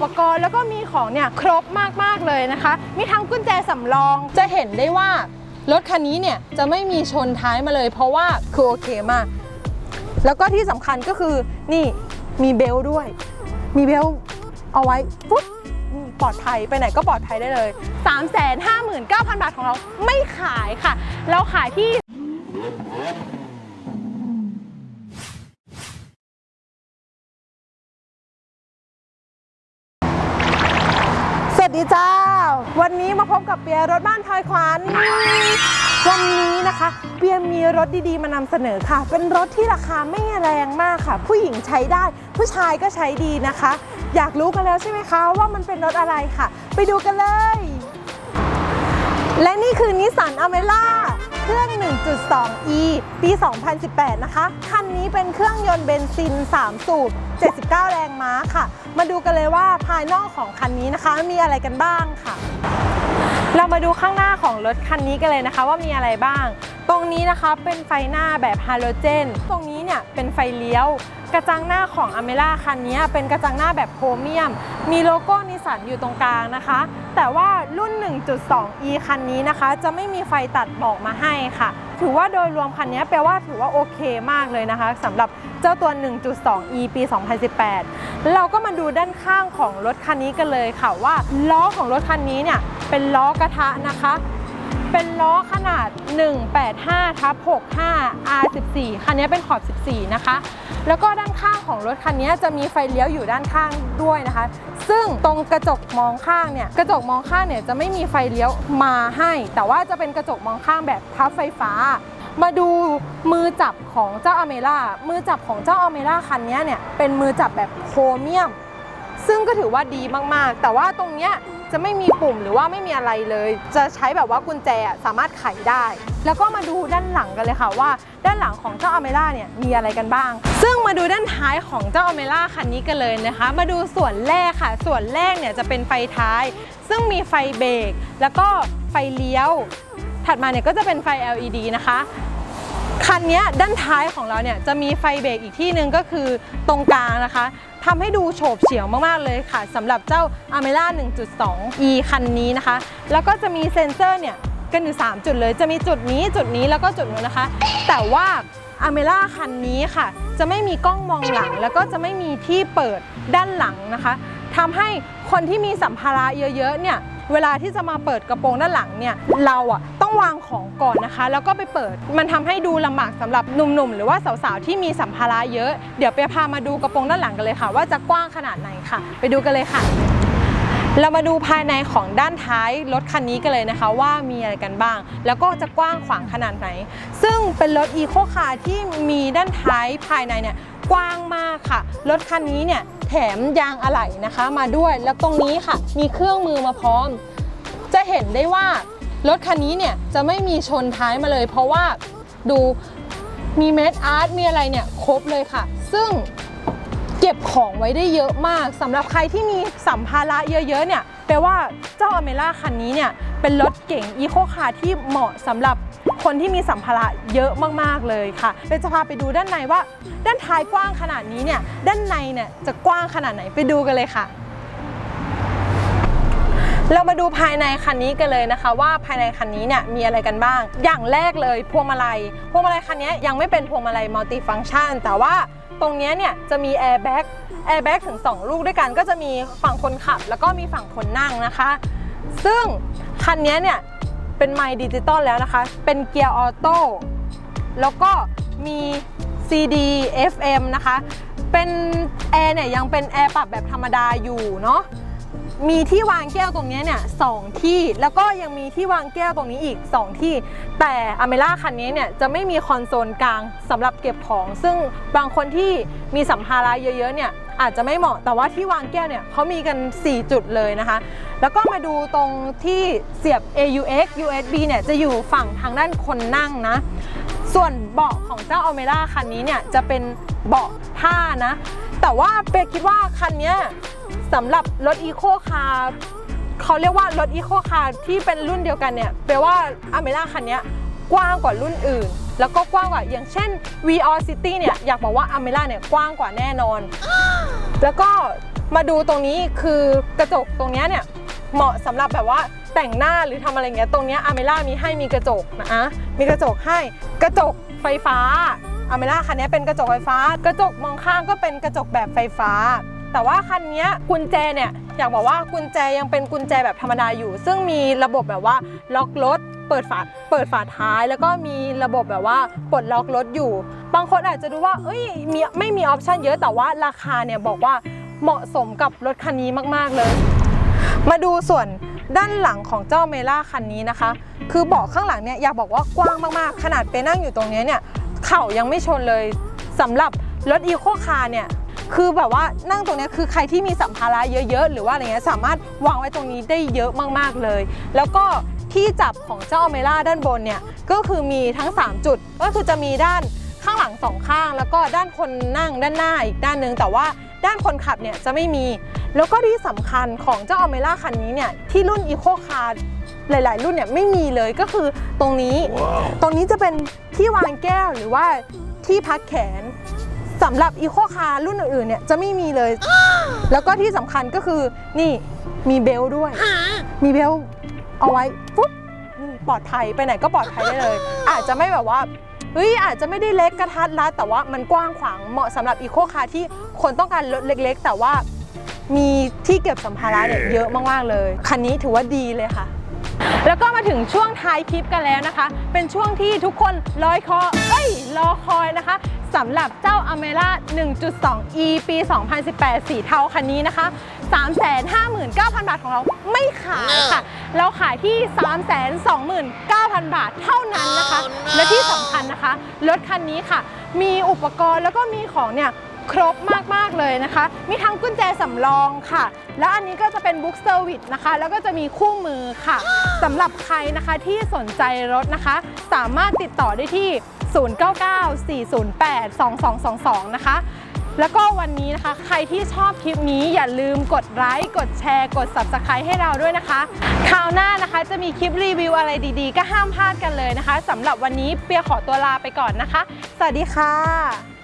ปกรณ์แล้วก็มีของเนี่ยครบมากๆเลยนะคะ มีทั้งกุญแจสำรองจะเห็นได้ว่ารถคันนี้เนี่ยจะไม่มีชนท้ายมาเลย เพราะว่าคือโอเคมาก แล้วก็ที่สำคัญก็คือนี่มีเบลต์ด้วย มีเบลต์เอาไว้ปุ๊บปลอดภัยไปไหนก็ปลอดภัยได้เลย 3 5 9 0 0 0 บาทของเราไม่ขายค่ะ เราขายที่ ดีจ้า วันนี้มาพบกับเปียรถบ้านทอยขวัญวันนี้นะคะเปียมีรถดีๆ มานำเสนอค่ะ เป็นรถที่ราคาไม่แรงมากค่ะ ผู้หญิงใช้ได้ ผู้ชายก็ใช้ดีนะคะ อยากรู้กันแล้วใช่ไหมคะ ว่ามันเป็นรถอะไรค่ะ ไปดูกันเลย และนี่คือนิสสันอเมล่า เครื่อง 1.2e ปี 2018 นะคะ คันนี้เป็นเครื่องยนต์เบนซิน 3 สูบ 79 แรงม้าค่ะ มาดูกันเลยว่าภายนอกของคันนี้นะคะ มีอะไรกันบ้างค่ะ เรามาดูข้างหน้าของรถคันนี้กันเลยนะคะ ว่ามีอะไรบ้าง ตรงนี้นะคะเป็นไฟหน้าแบบฮาโลเจน ตรงนี้เนี่ยเป็นไฟเลี้ยว กระจังหน้าของอเมล่าคันนี้เป็นกระจังหน้าแบบโครเมียม มีโลโก้นิสสันอยู่ตรงกลางนะคะ แต่ว่ารุ่น 1.2e คันนี้นะคะ จะไม่มีไฟตัดบอกมาให้ค่ะ ถือว่าโดยรวมคันนี้แปลว่าถือว่าโอเคมากเลยนะคะสำหรับเจ้าตัว 1.2e ปี 2018 เราก็มาดูด้านข้างของรถคันนี้กันเลยค่ะว่าล้อของรถคันนี้เนี่ยเป็นล้อกระทะนะคะ เป็นล้อขนาด 185ทับ65 R14 คันนี้เป็นขอบ 14 นะคะ แล้วก็ด้านข้างของรถคันนี้จะมีไฟเลี้ยวอยู่ด้านข้างด้วยนะคะ ซึ่งตรงกระจกมองข้างเนี่ยกระจกมองข้างเนี่ยจะไม่มีไฟเลี้ยวมาให้ แต่ว่าจะเป็นกระจกมองข้างแบบพับไฟฟ้า มาดูมือจับของเจ้าอเมล่ามือจับของเจ้าอเมล่าคันนี้เนี่ยเป็นมือจับแบบโครเมียม ซึ่งก็ถือว่าดีมากๆ แต่ว่าตรงเนี้ย จะไม่มีปุ่มหรือว่าไม่มีอะไรเลย จะใช้แบบว่ากุญแจสามารถไขได้ แล้วก็มาดูด้านหลังกันเลยค่ะว่า ด้านหลังของเจ้าอเมล่าเนี่ยมีอะไรกันบ้าง ซึ่งมาดูด้านท้ายของเจ้าอเมล่าคันนี้กันเลยนะคะ มาดูส่วนแรกค่ะ ส่วนแรกเนี่ยจะเป็นไฟท้าย ซึ่งมีไฟเบรกแล้วก็ไฟเลี้ยว ถัดมาเนี่ยก็จะเป็นไฟ LED นะคะ คันนี้ด้านท้ายของเราเนี่ยจะมีไฟเบรกอีกที่หนึ่งก็คือตรงกลางนะคะทำให้ดูโฉบเฉี่ยวมากๆเลยค่ะสำหรับเจ้า a m e r a 1.2e คันนี้นะคะ แล้วก็จะมีเซ็นเซอร์เนี่ยกันอยู่ 3 จุดเลย จะมีจุดนี้จุดนี้แล้วก็จุดนู้นนะคะ แต่ว่า a m e r a คันนี้ค่ะ จะไม่มีกล้องมองหลัง แล้วก็จะไม่มีที่เปิดด้านหลังนะคะ ทำให้คนที่มีสัมภาระเยอะๆเนี่ยเวลาที่จะมาเปิดกระโปรงด้านหลังเนี่ยเราอะต้องวางของก่อนนะคะ แล้วก็ไปเปิดมันทำให้ดูลำบากสำหรับหนุ่มๆ หรือว่าสาวๆ ที่มีสัมภาระเยอะ เดี๋ยวไปพามาดูกระโปรงด้านหลังกันเลยค่ะ ว่าจะกว้างขนาดไหนค่ะ ไปดูกันเลยค่ะ เรามาดูภายในของด้านท้ายรถคันนี้กันเลยนะคะ ว่ามีอะไรกันบ้าง แล้วก็จะกว้างขวางขนาดไหน ซึ่งเป็นรถอีโคคาร์ที่มีด้านท้ายภายในเนี่ยกว้างมากค่ะรถคันนี้เนี่ย แถมยางอะไหล่นะคะมาด้วย แล้วตรงนี้ค่ะ มีเครื่องมือมาพร้อม จะเห็นได้ว่ารถคันนี้เนี่ยจะไม่มีชนท้ายมาเลย เพราะว่าดูมีเมดอาร์ตมีอะไรเนี่ยครบเลยค่ะ ซึ่งเก็บของไว้ได้เยอะมากสำหรับใครที่มีสัมภาระเยอะๆเนี่ย แปลว่าเจ้าอเมล่าคันนี้เนี่ยเป็นรถเก่งอีโคคาร์ที่เหมาะสำหรับคนที่มีสัมภาระเยอะมากๆเลยค่ะเดี๋ยวจะพาไปดูด้านในว่า ด้านท้ายกว้างขนาดนี้เนี่ยด้านในเนี่ยจะกว้างขนาดไหนไปดูกันเลยค่ะ เรามาดูภายในคันนี้กันเลยนะคะ ว่าภายในคันนี้เนี่ยมีอะไรกันบ้าง อย่างแรกเลยพวงมาลัย พวงมาลัยคันนี้ยังไม่เป็นพวงมาลัยมัลติฟัง c t ชัน แต่ว่า ตรงนี้เนี่ยจะมีแอร์แบ็กแอร์แบ็กถึง 2 ลูกด้วยกัน ก็จะมีฝั่งคนขับ แล้วก็มีฝั่งคนนั่งนะคะ ซึ่งคันนี้เนี่ยเป็นไมค์ดิจิตอลแล้วนะคะ เป็นเกียร์ออโต้แล้วก็มี CD FM นะคะ เป็นแอร์เนี่ยยังเป็นแอร์ปรับแบบธรรมดาอยู่เนาะ มีที่วางแก้วตรงนี้เนี่ยสองที่แล้วก็ยังมีที่วางแก้วตรงนี้อีก 2 ที่ แต่อเมล่าคันนี้เนี่ยจะไม่มีคอนโซลกลางสำหรับเก็บของ ซึ่งบางคนที่มีสัมภาระเยอะๆเนี่ยอาจจะไม่เหมาะแต่ว่าที่วางแก้วเนี่ยเขามีกัน 4 จุดเลยนะคะ แล้วก็มาดูตรงที่เสียบ AUX USB เนี่ยจะอยู่ฝั่งทางด้านคนนั่งนะ ส่วนเบาะของเจ้าอเมร่าคันนี้เนี่ยจะเป็นเบาะผ้านะ แต่ว่าเปยคิดว่าคันเนี้ย สำหรับรถอีโคคาร์เขาเรียกว่ารถอีโคคาร์ที่เป็นรุ่นเดียวกันเนี่ยแปลว่าอเมร่าคันเนี้ยกว้างกว่ารุ่นอื่น แล้วก็กว้างกว่าอย่างเช่น v r City เนี่ยอยากบอกว่าอเมร่าเนี่ยกว้างกว่าแน่นอน แล้วก็มาดูตรงนี้คือกระจกตรงนี้เนี่ยเหมาะสำหรับแบบว่าแต่งหน้าหรือทำอะไรเงี้ยตรงนี้อเมล่ามีให้มีกระจกนะมีกระจกให้กระจกไฟฟ้าอเมล่าคันนี้เป็นกระจกไฟฟ้า กระจกมองข้างก็เป็นกระจกแบบไฟฟ้า แต่ว่าคันนี้กุญแจเนี่ยอยากบอกว่ากุญแจยังเป็นกุญแจแบบธรรมดาอยู่ ซึ่งมีระบบแบบว่าล็อกรถเปิดฝาเปิดฝาท้าย แล้วก็มีระบบแบบว่าปลดล็อกรถอยู่ บางคนอาจจะดูว่าเอ้ยมีไม่มีออปชันเยอะแต่ว่าราคาเนี่ยบอกว่าเหมาะสมกับรถคันนี้มาก ๆ เลย มาดูส่วนด้านหลังของเจ้าเมล่าคันนี้นะคะ คือเบาะข้างหลังเนี่ยอยากบอกว่ากว้างมากๆ ขนาดไปนั่งอยู่ตรงนี้เนี่ย เข่ายังไม่ชนเลยสำหรับรถอีโคคาร์เนี่ย คือแบบว่านั่งตรงเนี้ยคือใครที่มีสัมภาระเยอะๆ หรือว่าอะไรเงี้ยสามารถวางไว้ตรงนี้ได้เยอะมากๆเลย แล้วก็ที่จับของเจ้าเมล่าด้านบนเนี่ยก็คือมีทั้ง 3 จุด ก็คือจะมีด้านข้างหลังสองข้าง แล้วก็ด้านคนนั่งด้านหน้าอีกด้านหนึงแต่ว่าด้านคนขับเนี่ยจะไม่มี แล้วก็ที่สำคัญของเจ้าอเมล่าคันนี้เนี่ยที่รุ่นอีโคคาร์หลาย ๆ รุ่นเนี่ยไม่มีเลยก็คือตรงนี้ตรงนี้จะเป็นที่วางแก้วหรือว่าที่พักแขน สำหรับอีโคคาร์รุ่นอื่นๆเนี่ยจะไม่มีเลย แล้วก็ที่สำคัญก็คือนี่มีเบลต์ด้วย มีเบลต์เอาไว้ปุ๊บนี่ปลอดภัยไปไหนก็ปลอดภัยได้เลย อาจจะไม่แบบว่าเฮ้ยอาจจะไม่ได้เล็กกระทัดรัดแต่ว่ามันกว้างขวางเหมาะสำหรับอีโคคาร์ที่คนต้องการรถเล็กๆ แต่ว่ามีที่เก็บสัมภาระเนี่ยเยอะมากๆเลย คันนี้ถือว่าดีเลยค่ะ แล้วก็มาถึงช่วงท้ายคลิปกันแล้วนะคะ เป็นช่วงที่ทุกคนรอยคอเอ้ยรอคอยนะคะ สำหรับเจ้า a m e r a 1.2 e ปี 2018 สีเทาคันนี้นะคะ 359,000 บาทของเราไม่ขายค่ะ เราขายที่ 329,000 บาทเท่านั้นนะคะ และที่สำคัญนะคะ รถคันนี้ค่ะ มีอุปกรณ์แล้วก็มีของเนี่ยครบมาก ๆ เลยนะคะ มีทั้งกุญแจสำรองค่ะ แล้วอันนี้ก็จะเป็นบุ๊กเซอร์วิสนะคะ แล้วก็จะมีคู่มือค่ะ สำหรับใครนะคะที่สนใจรถนะคะ สามารถติดต่อได้ที่ 0994082222 นะคะ แล้วก็วันนี้นะคะ ใครที่ชอบคลิปนี้อย่าลืมกดไลค์กดแชร์ กด Subscribe ให้เราด้วยนะคะ คราวหน้านะคะจะมีคลิปรีวิวอะไรดีๆ ก็ห้ามพลาดกันเลยนะคะสำหรับวันนี้เปียขอตัวลาไปก่อนนะคะ สวัสดีค่ะ